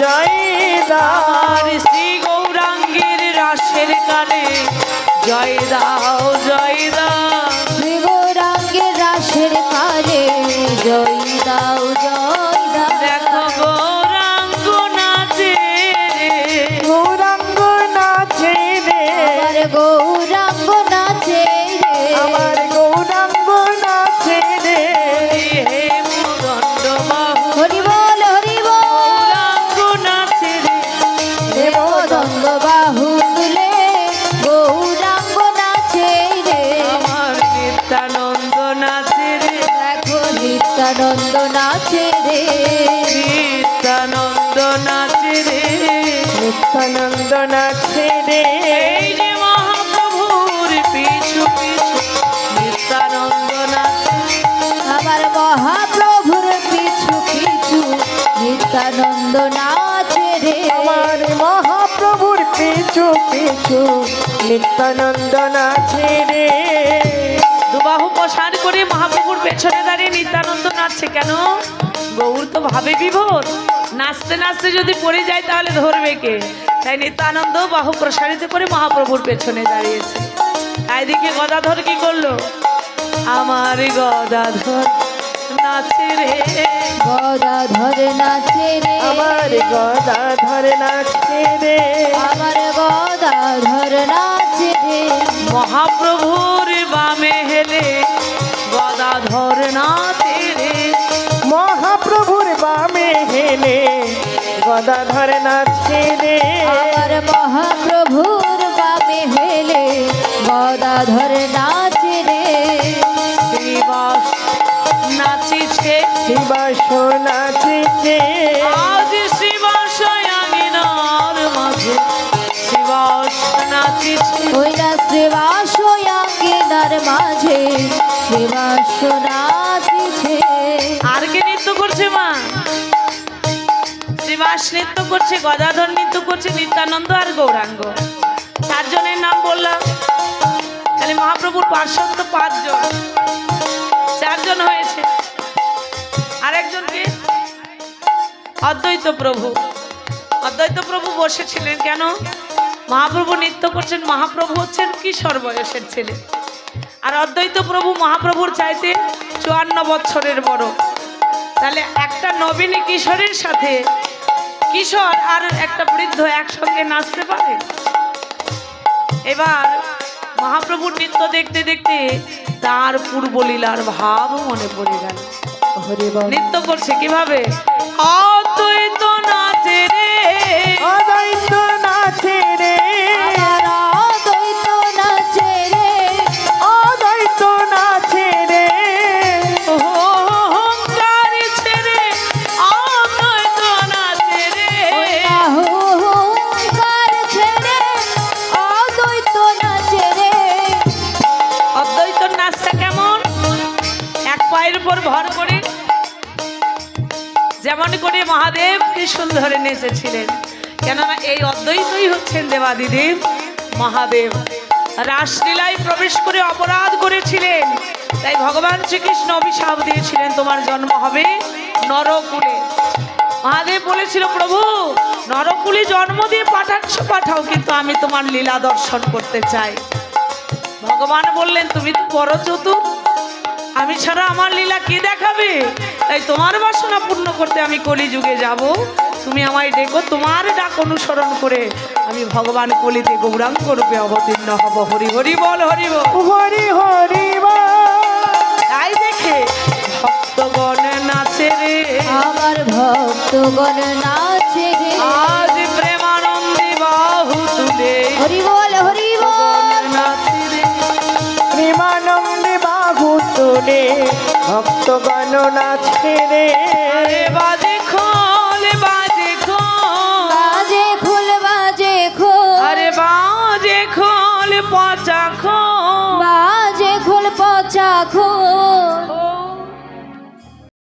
জয়দার শ্রী গৌরাঙ্গের রাসের কানে জয়দার নিত্যানন্দ নাচে রে নিত্যানন্দ নাচে রে এই যে মহাপ্রভুর পিছু পিছু নিত্যানন্দ নাচে আমার মহাপ্রভুর পিছু পিছু নিত্যানন্দ নাচে রে আমার মহাপ্রভুর পিছু পিছু নিত্যানন্দ নাচে রে দুবাহু প্রসার করে মহাপ্রভুর পেছনে দাঁড়িয়ে নিত্যানন্দ নাচছে কেন? গৌর তো ভাবে বিভোর। নাচতে নাচতে যদি পড়ে যায় তাহলে ধরবে কে? তাই নিত্যানন্দ বাহু প্রসারিত করে মহাপ্রভুর পেছনে দাঁড়িয়েছে। এদিকে গদাধর কি করল? আমার গদাধর নাচে রে। গদা ধরে নাচে রে। আমার গদা ধরে নাচে রে। আমার গদা ধরে নাচে রে। মহাপ্রভুর গদাধর নাচে রে মহাপ্রভুর বামে হেলে গদা ধরে নাচে রে আমার মহাপ্রভুর বামে হেলে গদা ধরে নাচে রে শ্রীবাস নাচিছে। শিবাস নাচিছে। আজ শিবাস আঙিনার মাঝে। শিবাস নাচিছে। ওই না শ্রীবাস মাঝে নাচিছে আর কে নৃত্য করছে মা? শ্রীবাস নৃত্য করছে, গদাধর নৃত্য করছে, নিত্যানন্দ আর গৌরাঙ্গ। চারজনের নাম বললাম। তাহলে মহাপ্রভুর পার্শ্বদ পাঁচজন। চারজন হয়েছে। আরেকজনকে? অদ্বৈত প্রভু। অদ্বৈত প্রভু বসেছিলেন কেন? মহাপ্রভু নৃত্য করছেন, মহাপ্রভু হচ্ছেন কিশোর বয়সের ছেলে। আর অদ্বৈত প্রভু মহাপ্রভুর চাইতে চুয়ান্ন বছরের বড়। তাহলে একটা নবীনী কিশোরের সাথে কিশোর আর একটা বৃদ্ধ একসঙ্গে নাচতে পারে? এবার মহাপ্রভুর নৃত্য দেখতে দেখতে তার পূর্বলীলার ভাব মনে পড়ে গেল। নৃত্য করছে কীভাবে? অদ্বৈত নাচে রে। অদ্বৈত ভর করে। যেমন করে মহাদেব ত্রিশূল ধরে নেচেছিলেন। কেননা এই অদ্বৈতই হচ্ছেন দেবাদিদেব, মহাদেব। রাসলীলায় প্রবেশ করে অপরাধ করেছিলেন। তাই ভগবান শ্রীকৃষ্ণ অভিশাপ দিয়েছিলেন, তোমার জন্ম হবে নরকুলে। মহাদেব বলেছিল, প্রভু, নরকুলে জন্ম দিয়ে পাঠাচ্ছ, পাঠাও, কিন্তু আমি তোমার লীলা দর্শন করতে চাই। ভগবান বললেন, তুমি তো বড় চতুর আমি ছাড়া আমার লীলা কে দেখাবে? তাই তোমার বাসনা পূর্ণ করতে আমি কলিযুগে যাব। তুমি আমায় ডেকো তোমার ডাক অনুসরণ করে। আমি ভগবান কলিতে গৌরাঙ্গ রূপে অবতীর্ণ হব। হরি হরি বল হরি বল। হরি হরি তাই দেখে। ভক্তগণ নাচে রে। আমার ভক্তগণ নাচে রে। আজ প্রেমানন্দে বাহু তুলে। হরি বল শুনে ভক্তগণ নাচে রে বাজে খোল বাজে খোল। বাজে খোল বাজে খোল। আরে বাজে খোল পচা খোল। বাজে খোল পচা খোল।